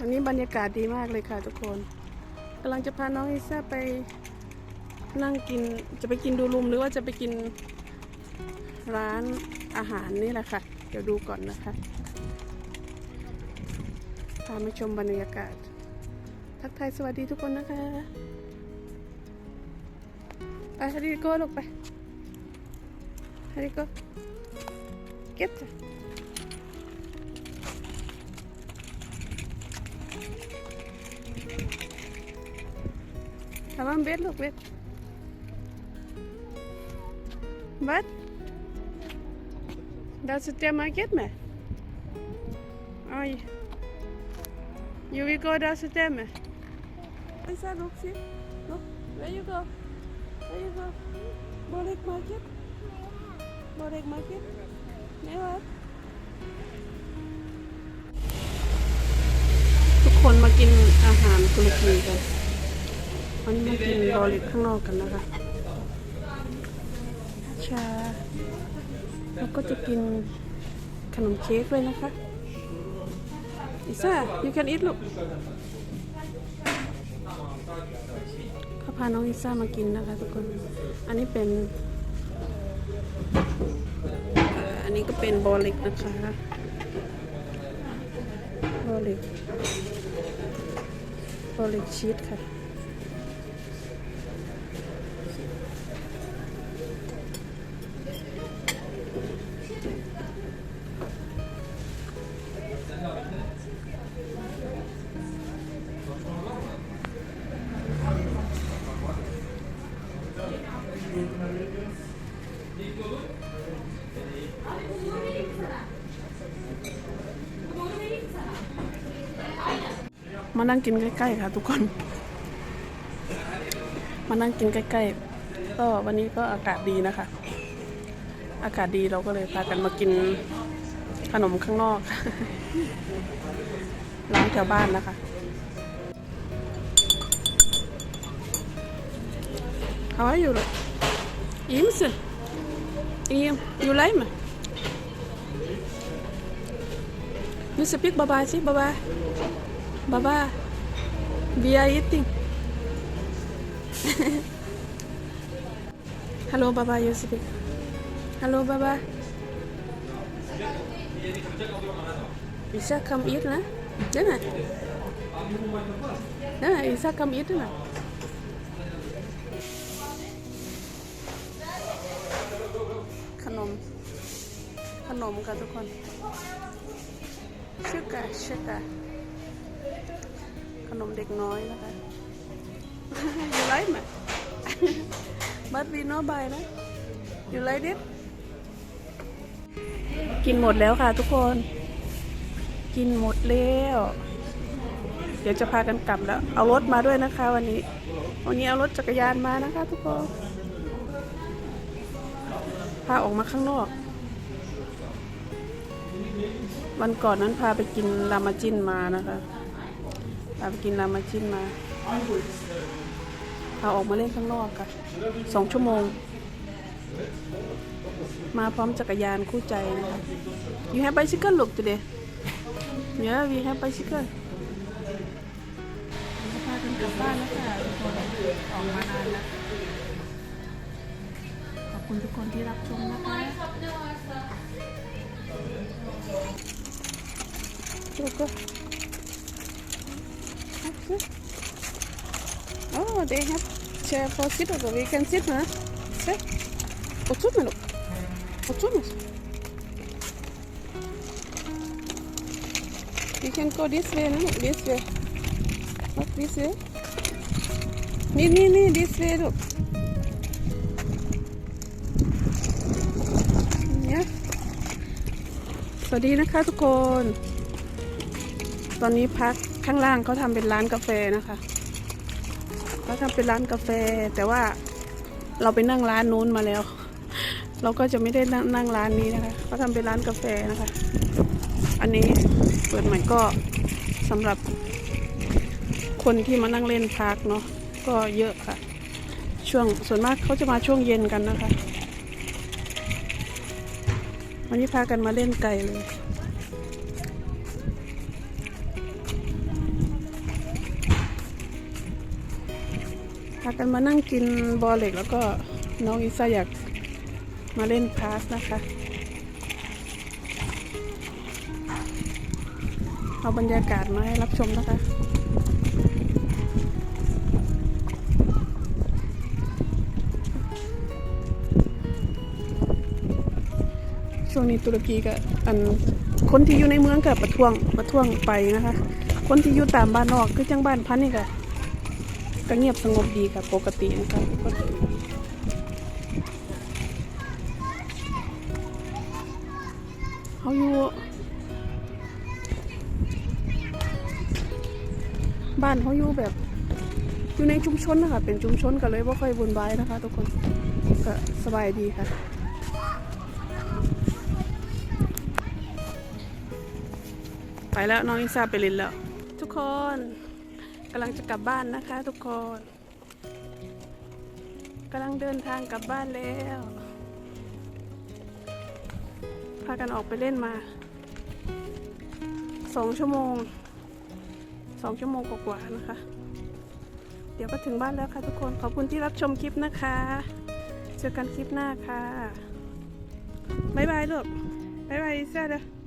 วันนี้บรรยากาศดีมากเลยค่ะทุกคนกำลังจะพาน้องอิซ่าไปนั่งกินจะไปกินดูลุมหรือว่าจะไปกินร้านอาหารนี่แหละค่ะ เดี๋ยวดูก่อนนะคะพามาชมบรรยากาศ ทักทายสวัสดีทุกคนนะคะ ไปฮาริโก้ลูกไปฮาริโก้เก็บจ้ะ Tamam ver look ver. What? Das ist der Market me. Oj. You will go das ist der me. Lisa look see. Look. Where you go? Where you go? Bolek Market. Bolek Market. Never. ทุกคนมากินอาหารตุรกีกัน วันนี้มากินบอลิกข้างนอกกันนะคะ ชา แล้วก็จะกินขนมเค้กด้วยนะคะอิซ่า you can eat ลูกเขาพาน้องอิซ่ามากินนะคะทุกคน อันนี้เป็น อันนี้ก็เป็นบอลิกนะคะบอลิกบอลิกชีสค่ะ มานั่งกินใกล้ๆค่ะ ทุกคน มานั่งกินใกล้ๆ ก็วันนี้ก็อากาศดีนะคะ อากาศดีเราก็เลยพากันมากินขนมข้างนอกร้านแถวบ้านนะคะ How are you? Imsen? Im, you like me? You speak bye-bye, see? Bye-bye. Baba, we are eating. Hello, Baba, you speak. Hello, Baba. Isa come eat na. Đấy này. Đấy này, Isa come eat đấy này. ขนมขนมค่ ขนมเด็กน้อยนะคะ you like ไหม but we no buy นะ you like it กินหมดแล้วค่ะทุกคน กินหมดแล้ว เดี๋ยวจะพากันกลับแล้ว เอารถมาด้วยนะคะ วันนี้ วันนี้เอารถจักรยานมานะคะทุกคน พาออกมาข้างนอก วันก่อนนั้นพาไปกินรามาจินมานะคะ พาไปกินรามาจินมาพาออกมาเล่นข้างนอกค่ะสองชั่วโมง มาพร้อมจักรยานคู่ใจนะคะ You have bicycle look today Yeah we have bicycle จะพากันกลับบ้านแล้วค่ะทุกคนออกมานานแล้วขอบคุณทุกคนที่รับชมนะคะแล้วก็ Oh, they have chair for sit over. We can sit, huh? Sit. Otur mu? Otur mu? You can go this way, no? This way. Look, this way. นี่นี่นี่ this way ลูกเนี่ยสวัสดีนะคะทุกคน ตอนนี้พักข้างล่างเขาทำเป็นร้านกาแฟนะคะเขาทำเป็นร้านกาแฟ แต่ว่าเราไปนั่งร้านนู้นมาแล้ว เราก็จะไม่ได้นั่งร้านนี้นะคะเขาทำเป็นร้านกาแฟนะคะ อันนี้เปิดใหม่ก็สำหรับคนที่มานั่งเล่นพักเนาะก็เยอะค่ะ ช่วงส่วนมากเขาจะมาช่วงเย็นกันนะคะ วันนี้พากันมาเล่นไก่เลยากันมานั่งกินบอเล็กแล้วก็น้องอิซ่าอยากมาเล่นพาสนะคะ เอาบรรยากาศมาให้รับชมนะคะช่วงนี้ตุรกีก็อันคนที่อยู่ในเมืองกับประท้วงประท้วงไปนะคะ คนที่อยู่ตามบ้านนอกคือจังบ้านพันนี่ก็ ก็เงียบสงบดีค่ะปกตินะคะก็เขาอยู่ บ้านเขาอยู่แบบ อยู่ในชุมชนนะคะ เป็นชุมชนก็เลยว่าค่อยวุ่นวายนะคะ ทุกคนก็สบายดีค่ะไปแล้วน้องอินซาไปเล่นแล้ว ทุกคน กำลังจะกลับบ้านนะคะทุกคนกำลังเดินทางกลับบ้านแล้ว พากันออกไปเล่นมาสองชั่วโมงสองชั่วโมงกว่าๆนะคะ เดี๋ยวก็ถึงบ้านแล้วค่ะทุกคน ขอบคุณที่รับชมคลิปนะคะ เจอกันคลิปหน้าค่ะ บ๊ายบายลูกบ๊ายบายอินซาเด้อ